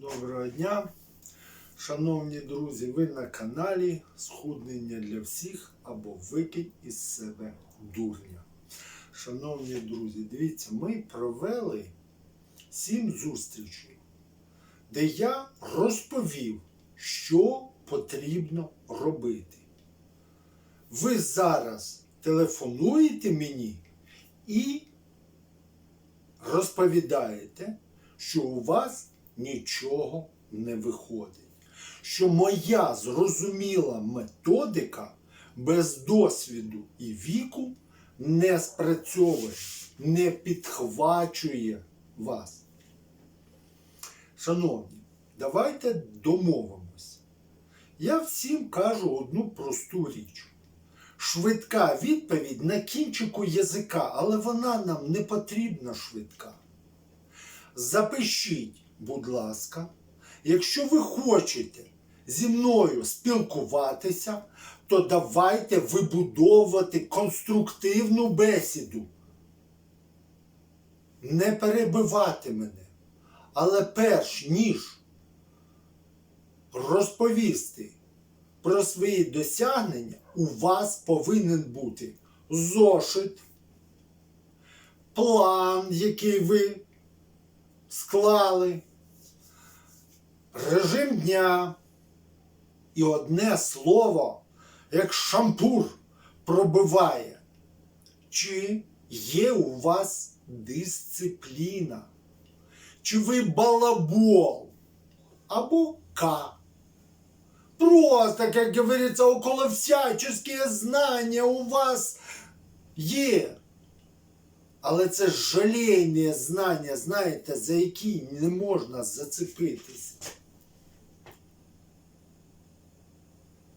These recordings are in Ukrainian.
Доброго дня. Шановні друзі, ви на каналі Схуднення для всіх або Викидь із себе дурня. Шановні друзі, дивіться, ми провели сім зустрічей, де я розповів, що потрібно робити. Ви зараз телефонуєте мені і розповідаєте, що у вас нічого не виходить. Що моя зрозуміла методика без досвіду і віку не спрацьовує, не підхвачує вас. Шановні, давайте домовимось. Я всім кажу одну просту річ. Швидка відповідь на кінчику язика, але вона нам не потрібна швидка. Запишіть, будь ласка, якщо ви хочете зі мною спілкуватися, то давайте вибудовувати конструктивну бесіду. Не перебивати мене. Але перш ніж розповісти про свої досягнення, у вас повинен бути зошит, план, який ви склали, режим дня і одне слово, як шампур пробиває. Чи є у вас дисципліна? Чи ви балабол або К? Просто, как говорится, около всяческие знання у вас є. Але це жалейні знання, знаєте, за які не можна зацепитися.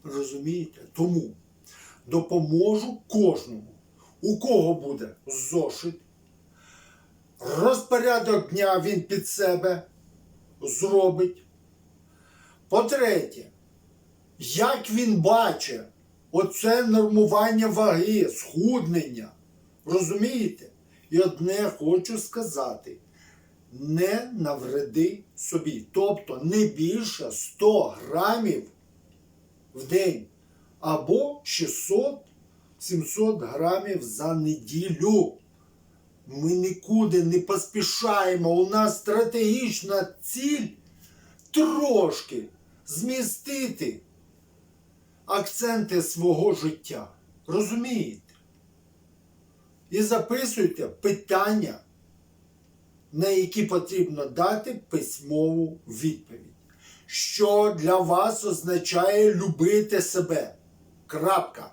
Розумієте? Тому допоможу кожному, у кого буде зошит, розпорядок дня він під себе зробить. По-третє, як він бачить оце нормування ваги, схуднення. Розумієте? І одне хочу сказати: не навреди собі. Тобто не більше 100 грамів в день або 600-700 грамів за неділю. Ми нікуди не поспішаємо. У нас стратегічна ціль трошки змістити акценти свого життя. Розумієте? І записуйте питання, на які потрібно дати письмову відповідь. Що для вас означає любити себе? Крапка.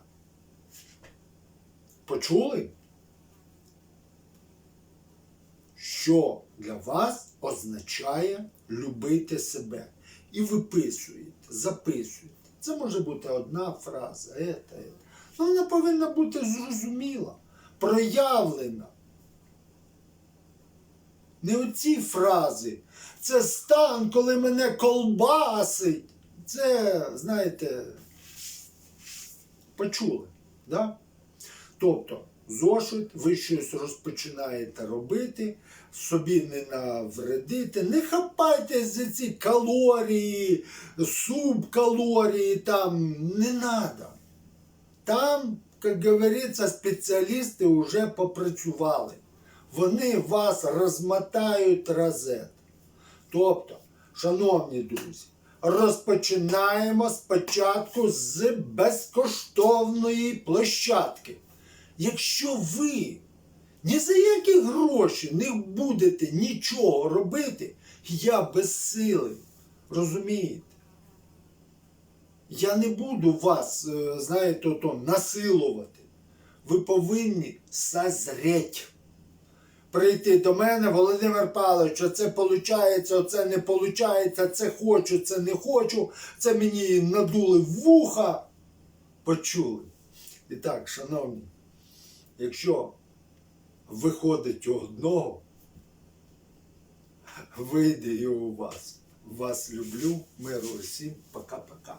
Почули? Що для вас означає любити себе? І виписуєте, записуєте. Це може бути одна фраза, ета, ета. Ну, вона повинна бути зрозуміла, проявлена. Не оці фрази. Це стан, коли мене колбасить. Це, знаєте, почули. Да? Тобто, зошит, ви щось розпочинаєте робити, собі не навредите, не хапайтесь за ці калорії, субкалорії, там не надо. Там, як говориться, спеціалісти вже попрацювали. Вони вас розмотають розет. Тобто, шановні друзі, розпочинаємо спочатку з безкоштовної площадки. Якщо ви ні за які гроші не будете нічого робити, я безсилий. Розумієте? Я не буду вас, е, знаєте, ото, насилувати. Ви повинні созреть. Прийти до мене, Володимир Павлович, оце виходить, оце не виходить, це хочу, це не хочу, це мені надули вуха. Почули. І так, шановні, якщо виходить у одного, вийде і у вас. Вас люблю, миру усім, пока-пока.